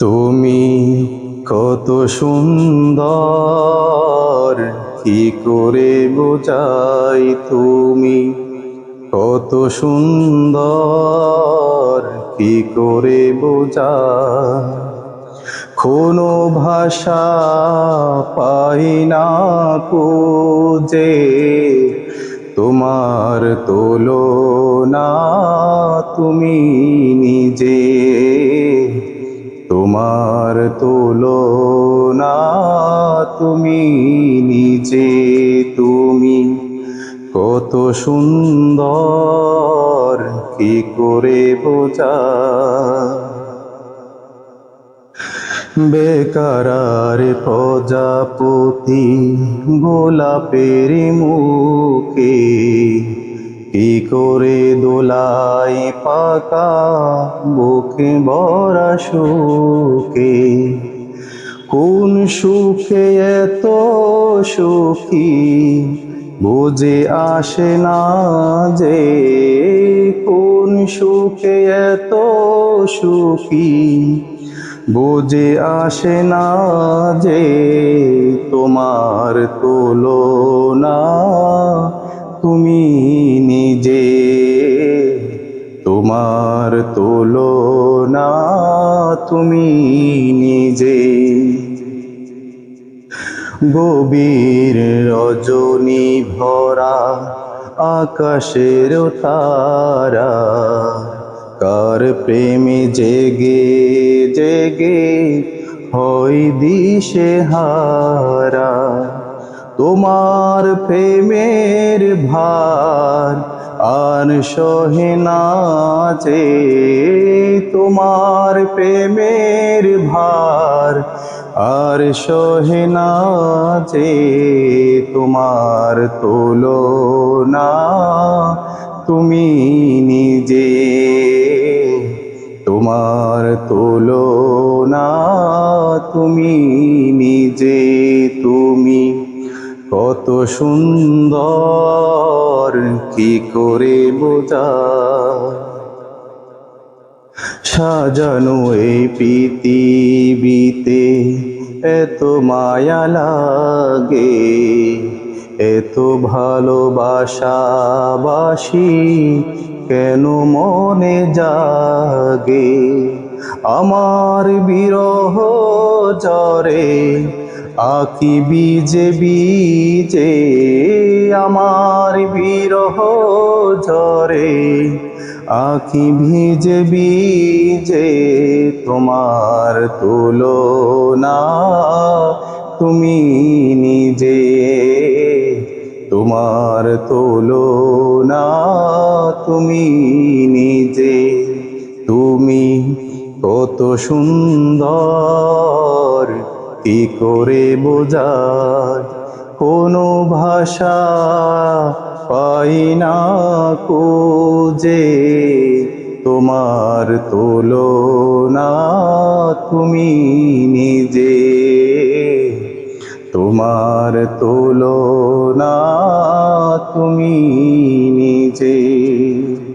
তুমি কত সুন্দর, কি করে বোঝাই তুমি? কত সুন্দর, কি করে বোঝা কোনো ভাষা পাই না খুঁজে, তোমার তোলো না তুমি নিজে তোমার তোলো না তুমি নিজে, তুমি কত সুন্দর, কি করে বোঝা? বেকারার প্রজাপতি গোলাপের মুখে কি করে দোলাই পাকা বুকে বড়া সুখে? কোন সুখে এত সুখী? বুঝে আসে না যে কোন সুখে এত সুখী? বুঝে আসে না যে তোমার তোলো না নিজে তোমার তোলো না তুমি নিজে। গভীর রজনী ভরা আকাশের তারা, কার প্রেমে জেগে জেগে হই দিশে হারা তোমার প্রেমের ভার আর সহে না যে তোমার প্রেমের ভার, আর সহে না তোমার তোলো না তুমি নিজে তোমার তোলো না তুমি নিজে কত সুন্দর, কি করে বোঝা? সাজানো এই পৃথিবীতে এত মায়া লাগে, এত ভালোবাসা বাসি কেন মনে জাগে? আমার বিরহ জরে আকি বীজে বীজে আমার বিরহ ঝরে। আখি ভিজে বীজে তোমার তুলো না তুমি নিজে, তোমার তোলো না তুমি নিজে। তুমি কত সুন্দর কি করে বোঝায়? কোনো ভাষা পাই না যে তোমার তোলো না তুমি নিজে। তোমার তোলো না তুমি নিজে।